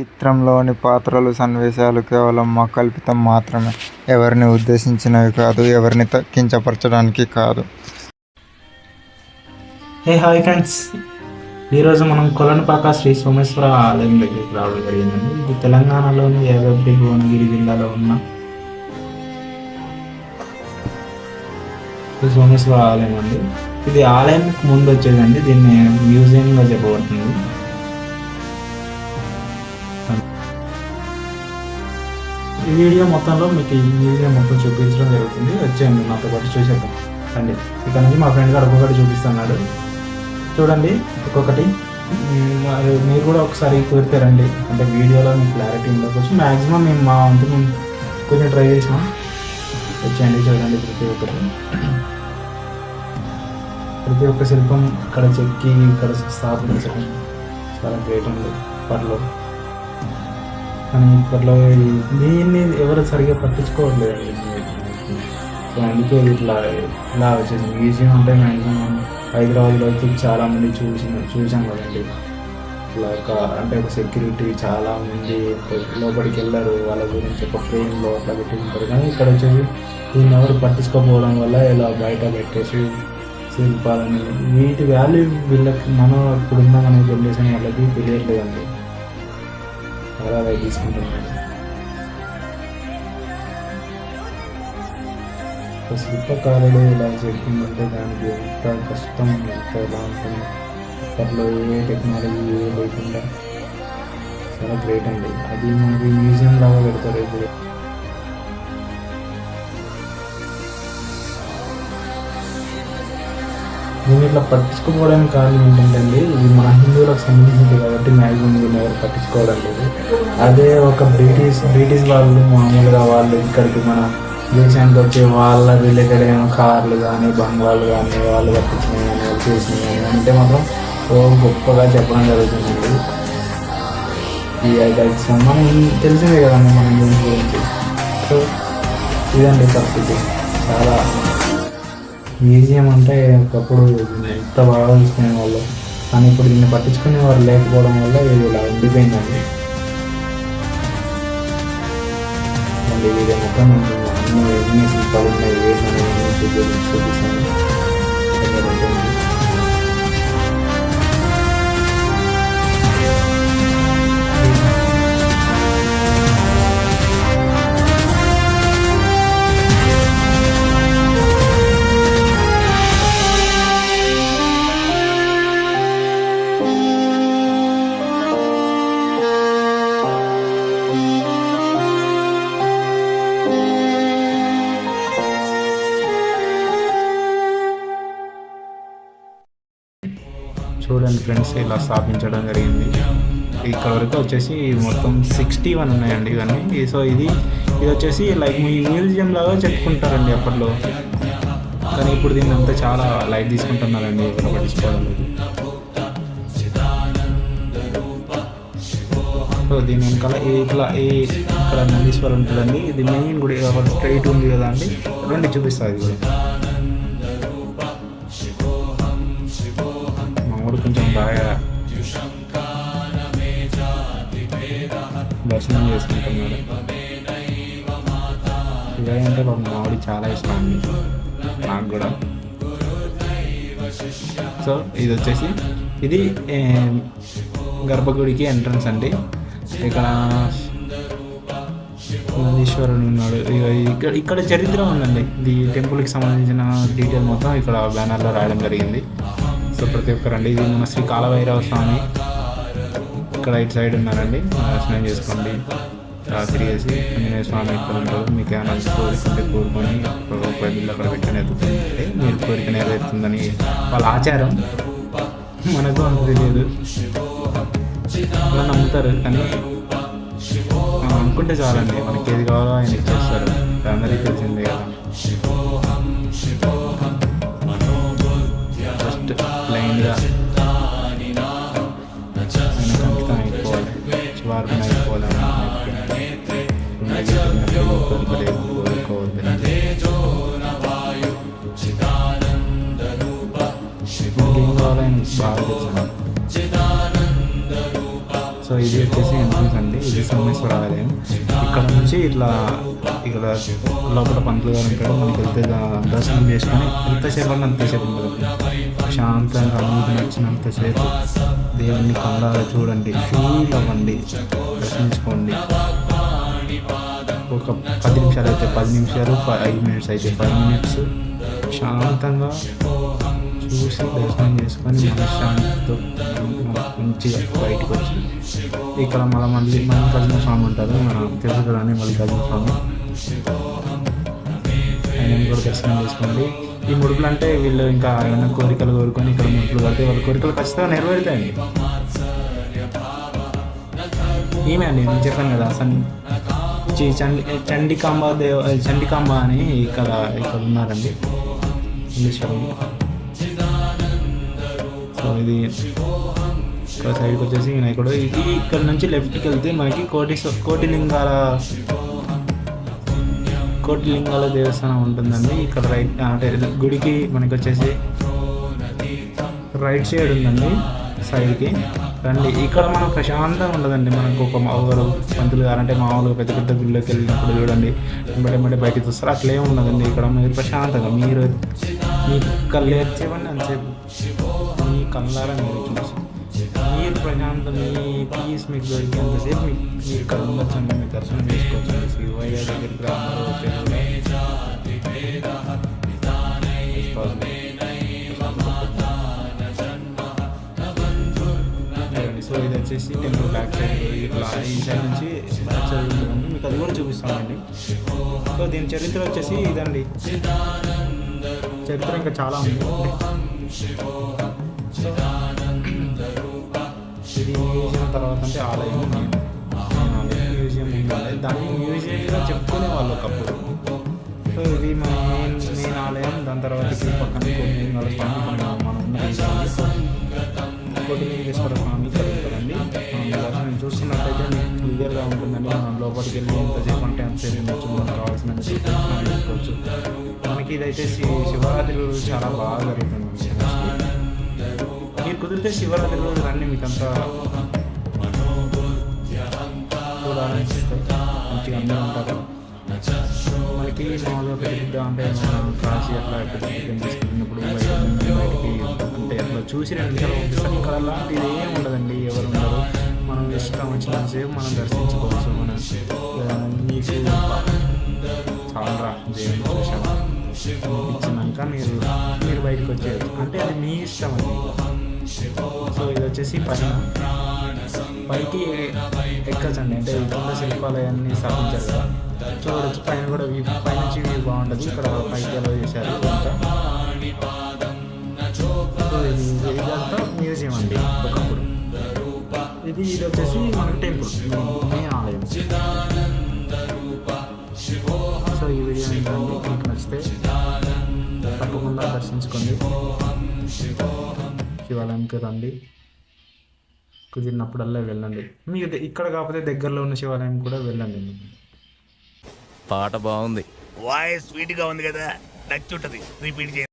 చిత్రంలోని పాత్రలు సన్నివేశాలు కేవలం మా కల్పితం మాత్రమే. ఎవరిని ఉద్దేశించినవి కాదు ఎవరిని త- కించపరచడానికి కాదు హే హాయ్ ఫ్రెండ్స్ ఈరోజు మనం కొలనుపాక శ్రీ సోమేశ్వర ఆలయం దగ్గరికి రావడం జరిగిందండి. ఇది తెలంగాణలోని యాదాద్రి భువనగిరి జిల్లాలో ఉన్న శ్రీ సోమేశ్వర ఆలయం అండి. ఇది ఆలయం ముందు వచ్చేదండి. దీన్ని మ్యూజియంగా చెప్పబడుతుంది. ఈ వీడియో మొత్తంలో మీకు ఈ వీడియో మొత్తం చూపించడం జరుగుతుంది. వచ్చేయండి నాతో పాటు చూసేద్దాం. అండి ఇక్కడ నుంచి మా ఫ్రెండ్ గారు ఒక్కొక్కటి చూపిస్తున్నాడు. చూడండి ఒక్కొక్కటి. మీరు కూడా ఒకసారి కుదిరితారండి అంటే వీడియోలో మీకు క్లారిటీ ఉండకపోవచ్చు. మ్యాక్సిమం మేము మా వంతు మేము కొంచెం ట్రై చేసినాం. వచ్చేయండి చూడండి ప్రతి ఒక్కటి. ప్రతి ఒక్క శిల్పం ఇక్కడ చెక్కి ఇక్కడ స్థాపించడం చాలా గ్రేట్ ఉంది. పర్లో కానీ ఇప్పట్లో దీన్ని ఎవరు సరిగ్గా పట్టించుకోవట్లేదండి. సో అందుకే ఇట్లా ఇలా వచ్చేసి మ్యూజియం అంటే మ్యాక్సిమం హైదరాబాద్లో వచ్చి చాలామంది చూసి చూసాం కదండి. ఇట్లా ఒక అంటే ఒక సెక్యూరిటీ చాలా మంది లోపలికి వెళ్ళారు వాళ్ళ గురించి ఒక ఫ్రేమ్లో అట్లా పెట్టి ఉంటారు కానీ ఇక్కడ వచ్చేసి దీన్ని ఎవరు పట్టించుకోకపోవడం వల్ల ఇలా బయట పెట్టేసి శిల్పాలని వీటి వాల్యూ వీళ్ళకి మనం ఇప్పుడున్న మన జనరేషన్ వాళ్ళకి తెలియట్లేదండి. చాలా లైట్ తీసుకుంటున్నాను ఒక శిల్పకారుడు ఇలా చెప్పిందంటే దానికి ఎంత కష్టం ఎంత ఎలా ఉంటుంది. అప్పట్లో ఏ టెక్నాలజీ ఏ లేకుండా చాలా గ్రేట్ అండి. అది మనకి మ్యూజియం లాగా పెడతారు ఇప్పుడు. దీన్ని ఇట్లా పట్టించుకోవడానికి కారణం ఏంటంటే అండి ఇది మన హిందువులకు సంబంధించింది కాబట్టి మ్యాక్సిమం దీన్ని ఎవరు పట్టించుకోవడం లేదు. అదే ఒక బ్రిటిష్ బ్రిటిష్ వాళ్ళు మామూలుగా వాళ్ళు ఇక్కడికి మన దేశానికి వచ్చే వాళ్ళ రిలేటెడ్ అయిన కార్లు కానీ బంగ్లాలు కానీ వాళ్ళు కట్టించినవి కానీ వాళ్ళు చేసినవి కానీ అంటే మాత్రం ఓ గొప్పగా చెప్పడం జరుగుతుందండి. ఈ ఐటమ్స్ మనం తెలిసిందే కదండి మన దీని గురించి సో ఇదండి పరిస్థితి. చాలా మ్యూజియం అంటే ఒకప్పుడు ఎంత బాగా చూసుకునే వాళ్ళు. కానీ ఇప్పుడు దీన్ని పట్టించుకునే వారు లేకపోవడం వల్ల ఇది ఇలా ఉండిపోయిందండి. మళ్ళీ ఇది మొత్తం అన్ని ఎన్ని శిల్పాలు ఉన్నాయి వేసి చూపిస్తాను ఫ్రెండ్స్ ఇలా స్థాపించడం జరిగింది. ఇక్కడ వరకు వచ్చేసి మొత్తం సిక్స్టీ వన్ ఉన్నాయండి ఇవన్నీ. సో ఇది ఇది వచ్చేసి లైక్ మీ మ్యూజియం లాగా చెప్పుకుంటారండి అప్పట్లో. కానీ ఇప్పుడు దీన్ని అంతా చాలా లైట్ తీసుకుంటున్నారండి సో దీని వెనకాల ఏ ఇట్లా ఈ ఇక్కడ నందీశ్వరం ఉంటుందండి. ఇది మెయిన్ గుడి స్ట్రైట్ ఉంది కదా అండి. రెండు చూపిస్తుంది కూడా. దర్శనం చేసుకుంటున్నాడు. శివయ్య అంటే మా మామిడి చాలా ఇష్టం అండి. నాకు కూడా. సో ఇది వచ్చేసి ఇది గర్భగుడికి ఎంట్రన్స్ అండి. ఇక్కడ నందీశ్వరుడు ఉన్నాడు. ఇక్కడ ఇక్కడ చరిత్ర ఉందండి. ఇది టెంపుల్కి సంబంధించిన డీటెయిల్ మొత్తం ఇక్కడ బ్యానర్లో రాయడం జరిగింది. సో ప్రతి ఒక్కరండి. ఇది మన శ్రీ కాలభైరవ స్వామి. ఇక్కడ ఇటు సైడ్ ఉన్నారండి. దర్శనం చేసుకోండి. రాత్రి వేసి ఆంజనేయ స్వామి ఇక్కడ ఉంటారు. మీకు ఏమైనా కోరికుంటే కోరుకొని రూపాయి బిల్లు అక్కడ పెట్టుకుని ఎత్తుకుంటే మీరు కోరిక నెరవేరుతుందని వాళ్ళ ఆచారం. మనకు అంత తెలియదు. నమ్ముతారు కానీ అనుకుంటే చాలండి. మనకి ఏది కావాలో ఆయన ఇచ్చేస్తారు. అందరికీ తెలిసిందే కదా. సో ఇది వచ్చేసి ఎంట్రన్స్ అండి ఇది సోమేశ్వర ఆలయం ఇక్కడ నుంచి ఇట్లా ఇక్కడ లోపల పంతులు గారు ఉంటాడు మనకి వెళ్తే దర్శనం చేసుకొని ఎంతసేపు అంటే అంతసేపు ఉంటుంది. శాంతంగా అనుభూతి నచ్చినంతసేపు దేవుడిని కళ్ళారా చూడండి. ఫీల్ అవ్వండి. దర్శించుకోండి. ఒక పది నిమిషాలు అయితే పది నిమిషాలు ఫైవ్ మినిట్స్ అయితే ఫైవ్ మినిట్స్ శాంతంగా చూసి దర్శనం చేసుకొని మనశ్శాంతితో మంచిగా బయటకు వచ్చి ఇక్కడ మళ్ళీ మళ్ళీ మల్లికార్జున స్వామి ఉంటారు మన తెలుసు కదా అని మల్లికార్జున స్వామి. ఆయన కూడా దర్శనం చేసుకోండి. ఈ ముడుపులు అంటే వీళ్ళు ఇంకా ఏమైనా కోరికలు కోరుకొని ఇక్కడ ముడుపులు కడితే వాళ్ళ కోరికలు ఖచ్చితంగా నెరవేరుతాయండి. ఈమె అండి నేను చెప్పాను కదా అసలు చండి చండికాంబ దేవ చండికాంబ అని ఇక్కడ ఇక్కడ ఉన్నారండి. ఇంగ్లీష్ ఇది ఇక్కడ సైడ్కి వచ్చేసి వినాయకుడు. ఇది ఇక్కడ నుంచి లెఫ్ట్కి వెళ్తే మనకి కోటి కోటి లింగాల కోటి లింగాల దేవస్థానం ఉంటుందండి. ఇక్కడ రైట్ అంటే గుడికి మనకి వచ్చేసి రైట్ సైడ్ ఉందండి సైడ్కి రండి. ఇక్కడ మనం ప్రశాంతంగా ఉండదండి. మనకు ఒక ఒకరు పంతులు గారు అంటే మామూలుగా పెద్ద పెద్ద గుళ్ళకి వెళ్ళినప్పుడు చూడండి. వెంబడి వెంబడి బయటికి చూస్తారు. అట్లే ఉండదండి. ఇక్కడ మీరు ప్రశాంతంగా మీరు మీరు కళ్ళు ఏర్చేవండి అంతసేపు. కళ్ళారా మీరు చూసి. మీరు ప్రశాంత మీ పీస్ మీకు దొరికేంతసేపు మీకు మీరు ఇక్కడ మీ దర్శనం చేసుకోవచ్చు. శివయ్య దగ్గరికి సో ఇది వచ్చేసి టెంపుల్ బ్యాక్ సైడ్ ఇట్లా ఈ సైడ్ నుంచి బ్యాక్ సైడ్ మీకు అది కూడా చూపిస్తామండి. సో దీని చరిత్ర వచ్చేసి ఇదండి. చరిత్ర ఇంకా చాలా ఉంది. ఇది మ్యూజియం తర్వాత అంటే ఆలయం మెయిన్ మ్యూజియం ఉండాలి దాన్ని మ్యూజియంగా చెప్పుకునే వాళ్ళు ఒకప్పుడు సో ఇది మన మెయిన్ మెయిన్ ఆలయం దాని తర్వాత ఇక్కడ పక్కన కోటిలింగాల స్వామి మన మనం కోటిలింగేశ్వర స్వామి కలుగుతారండి నేను చూస్తున్నట్టయితే మీకు క్లియర్గా ఉంటుందండి మనం లోపలికి వెళ్ళి ఎంతసేపు అంటే అంతసేపు ఉండొచ్చు మనకు కావాల్సిన తీసుకోవచ్చు మనకి ఇదైతే శివరాత్రి చాలా బాగా జరుగుతుంది మీరు కుదిరితే శివరాత్రి రోజు రండి మీకు అంతా మంచిగా అందరూ ఉంటారు. మనకి మామూలుగా పెద్ద అంటే కాశీ అట్లా తీసుకున్నప్పుడు అంటే అట్లా చూసి రెండు నిమిషాలు పంపిస్తాం ఇక్కడ అలాంటిది ఏం ఉండదండి ఎవరు ఉండరు. మనం ఇష్టం వచ్చినంతసేపు మనం దర్శించుకోవచ్చు మన ఆ, మీకు ఇచ్చినాక మీరు మీరు బయటకు వచ్చేది అంటే అది మీ ఇష్టం అండి సో ఇది వచ్చేసి పైన పైకి ఎక్కచ్చండి. అంటే కొండ శిల్పాలయాన్ని స్థాపించారు కదా. చూడొచ్చు పైన కూడా వ్యూ పైన నుంచి వ్యూ బాగుంటుంది ఇక్కడ పైకి ఎలా చేశారు. ఇదంతా మ్యూజియం అండి ఒకప్పుడు ఇది ఇది వచ్చేసి మనకి టెంపుల్. మెయిన్ ఆలయం. సో ఈ వీడియో ఏంటంటే మీకు నచ్చితే తప్పకుండా దర్శించుకోండి. శివాలయంకి రండి. కుదిరినప్పుడల్లా వెళ్ళండి. మీకు ఇక్కడ కాకపోతే దగ్గరలో ఉన్న శివాలయం కూడా వెళ్ళండి. పాట బాగుంది. వాయిస్ స్వీట్గా ఉంది కదా నచ్చుంటది. రిపీట్ చేయండి.